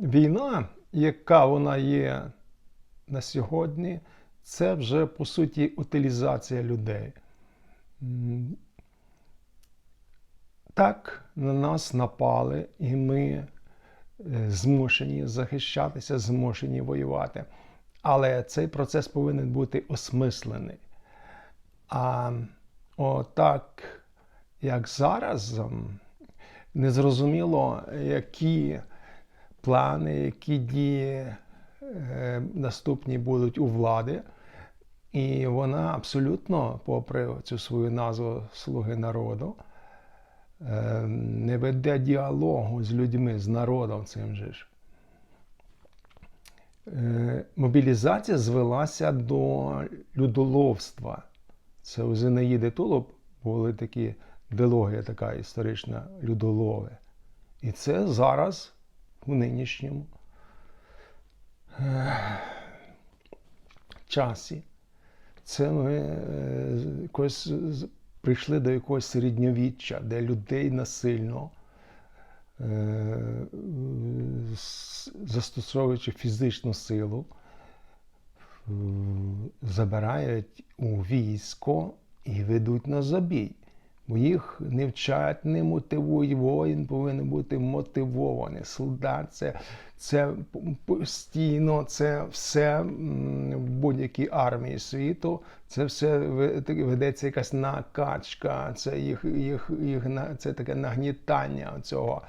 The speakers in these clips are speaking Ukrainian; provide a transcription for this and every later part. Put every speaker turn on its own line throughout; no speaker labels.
війна, яка вона є на сьогодні, це вже по суті утилізація людей. Так, на нас напали, і ми е, змушені захищатися, змушені воювати. Але цей процес повинен бути осмислений. А отак, як зараз, незрозуміло, які плани, які дії е, наступні будуть у влади. І вона абсолютно, попри цю свою назву Слуги народу, е, не веде діалогу з людьми, з народом цим же ж. Е, Мобілізація звелася до людоловства. Це у Зинаїди Тулуб були такі дилогія, така історична людолови. І це зараз у нинішньому е, часі. Це ми е, якось прийшли до якогось середньовіччя, де людей насильно, е, застосовуючи фізичну силу, забирають у військо і ведуть на забій. Бо їх не вчать, не мотивують. Воїн повинен бути мотивований. Солдат це, це постійно, це все в будь-якій армії світу. Це все ведеться якась накачка, це їх, їх, їх це таке нагнітання цього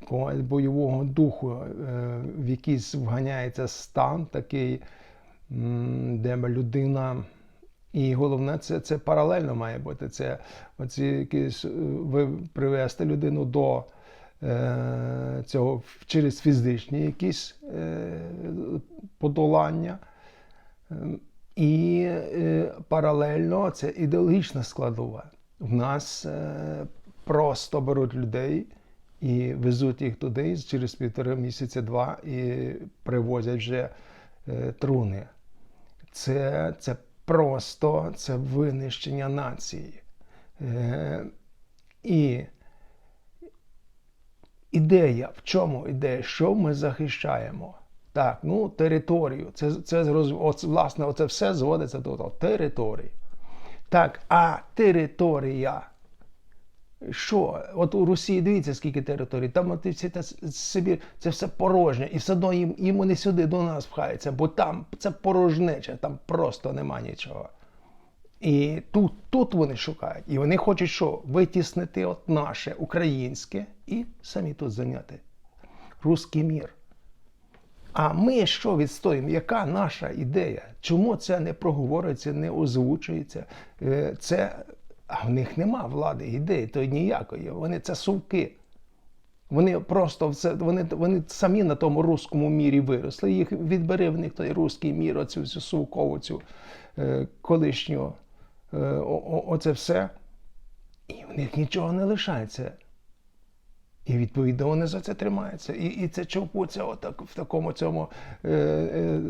якогось бойового духу, е, в якийсь вганяється стан такий, де людина. І головне, це, це паралельно має бути. Це оці якісь, е, ви привести людину до е, цього через фізичні якісь е, подолання. І е, паралельно це ідеологічна складова. В нас е, просто беруть людей і везуть їх туди через півтори місяця, два і привозять вже е, труни. Це, це просто це винищення нації. Е, і ідея, в чому ідея? Що ми захищаємо? Так, ну територію. Це, це от, власне, оце все зводиться до того. Території. Так, а територія. Що? От у Росії дивіться, скільки територій, там от всі та Сибір, це все порожнє, і все одно їм, їм вони сюди до нас пхаються, бо там це порожнече, там просто нема нічого. І тут, тут вони шукають. І вони хочуть що? Витіснити от наше українське і самі тут зайняти. Руський мір. А ми що відстоїмо? Яка наша ідея? Чому це не проговорюється, не озвучується? Е, Це, а в них нема влади, ідеї, то ніякої. Вони це совки. Вони просто все, вони, вони самі на тому руському мірі виросли. Їх відбери в них той руський мір, оцю всю совкову цю е, колишню, е, о, оце все. І в них нічого не лишається. І відповідно вони за це тримаються. І, і це човпуться отак в такому цьому е, е,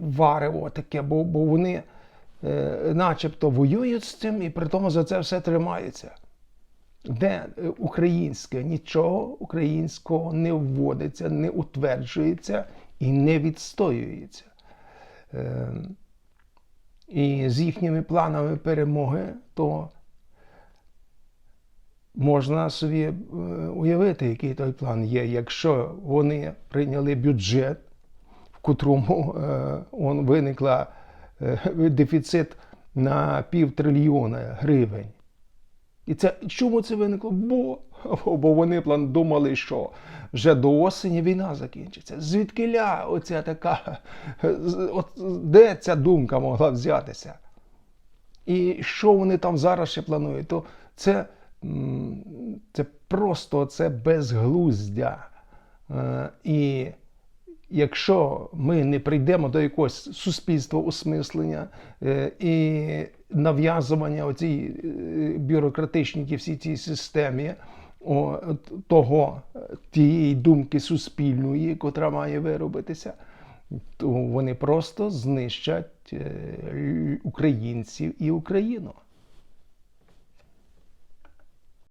варево таке, бо, бо вони начебто воюють з цим і при тому за це все тримаються. Де е, українське нічого українського не вводиться, не утверджується і не відстоюється. Е, і з їхніми планами перемоги, то можна собі е, уявити, який той план є. Якщо вони прийняли бюджет, в котрому е, виникла е, дефіцит на півтрильйона гривень. І це чому це виникло? Бо, бо вони план думали, що вже до осені війна закінчиться. Звідкиля оця така, от де ця думка могла взятися? І що вони там зараз ще планують, то це, це просто це безглуздя. Е, І якщо ми не прийдемо до якогось суспільства осмислення е, і нав'язування оцій е, бюрократичній всій цій системі того, тієї думки суспільної, котра має виробитися, то вони просто знищать е, українців і Україну.